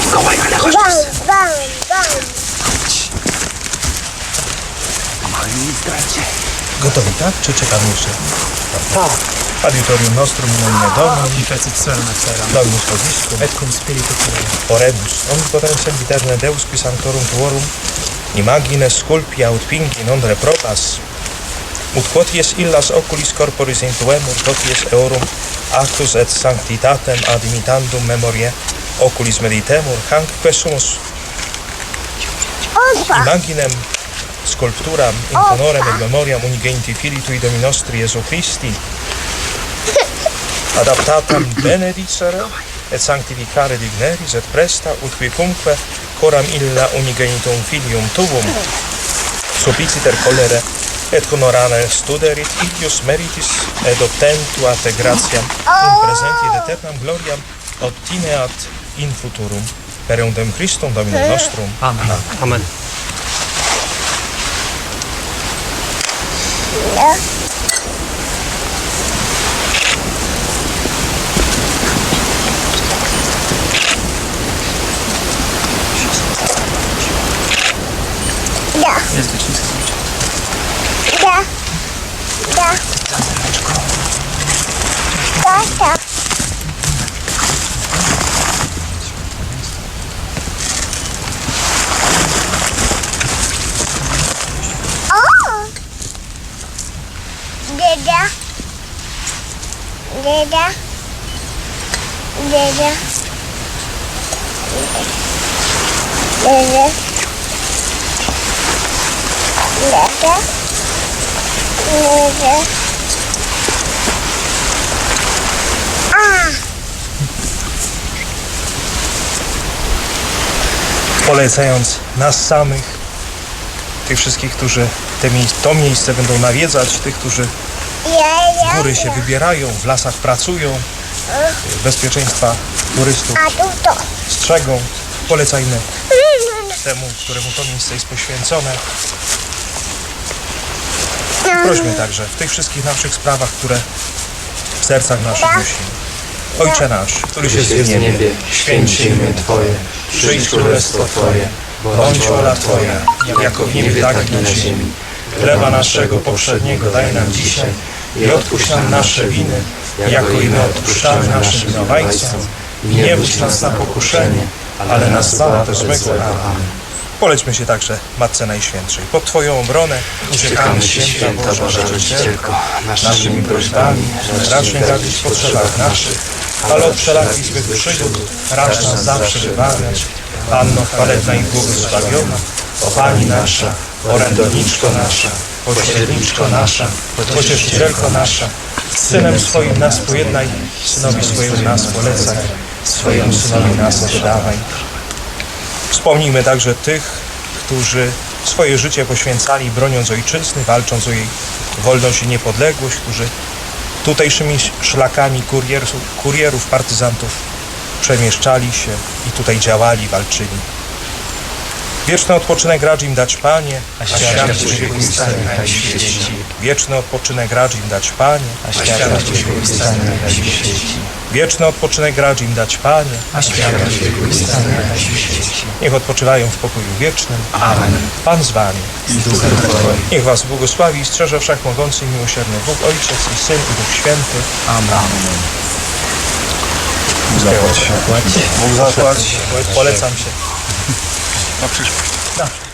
Mikołaj, ale chodź. Bam, bam, bam. Gotowi, tak? Czy czekamy jeszcze? Tak. Adiutorium nostrum in nomine Domini, Fecit serna Dominus Vobiscum, et cum spiritu tuo. oremus, omnipotens sempiterne Deus qui sanctorum tuorum, imagines sculpi aut pingi non reprobas, ut quoties illas oculis corporis intuemur, toties eorum actus et sanctitatem ad imitandum memorie oculis meditemur, hanc quesumus imaginem sculpturam in honorem et memoriam unigeniti filii tui Domini nostri Iesu Christi. Adaptatam benedicere et sanctificare digneris et presta ut quicumque coram illa unigenitum filium tuum subiciter colere et honorare studerit itius meritis et obtentu ate gratiam in presenti et aeternam gloriam obtineat in futurum per eundem Christum Dominum nostrum. Amen. Amen. Yeah. Deda. Deda. Deda. Deda. Deda. Deda. Polecając nas samych, tych wszystkich, którzy te miejsc, to miejsce będą nawiedzać, tych, którzy w góry się wybierają, w lasach pracują, bezpieczeństwa turystów strzegą. Polecajmy temu, któremu to miejsce jest poświęcone. I prośmy także w tych wszystkich naszych sprawach, które w sercach naszych nosimy. Ojcze nasz, któryś jest w niebie, święć się imię Twoje, przyjdź królestwo Twoje, bądź wola Twoja, jako w niebie, tak i na ziemi. Chleba naszego poprzedniego daj nam dzisiaj i odpuść nam nasze winy, jako i my odpuszczamy naszym winowajcom. I nie wódź nas na pokuszenie, ale nas zbaw od złego. Amen. Polećmy się także Matce Najświętszej. Pod Twoją obronę uciekamy się, święta Boża Rodzicielko, naszymi prośbami, raczej radzić w potrzebach naszych, ale od wszelakich złych przygód racz nas zawsze wybawiać. Panno chwalebna i błogosławiona, o Pani nasza, orędowniczko nasza, pośredniczko nasza, pocieszycielko nasza, Synem swoim nas pojednaj, Synowi swojemu nas polecaj, swojemu Synowi nas oddawaj. Wspomnijmy także tych, którzy swoje życie poświęcali broniąc ojczyzny, walcząc o jej wolność i niepodległość, którzy tutejszymi szlakami kurierów, kurierów partyzantów przemieszczali się i tutaj działali, walczyli. Wieczny odpoczynek racz im dać Panie, a świat Ciebie ustanie świeci. Wieczny odpoczynek racz im dać Panie, a świat Ciebie ustanie świeci. Wieczny odpoczynek racz im dać Panie, a świat Ciebie ustanie świeci. Niech odpoczywają w pokoju wiecznym. Amen. Pan z Wami. I duchem Twoim. Niech Was błogosławi i strzeże Wszechmogący i Miłosierny Bóg, Ojciec i Syn i Duch Święty. Amen. Bóg zapłać. Bóg zapłać. Polecam się. Na przyszłość.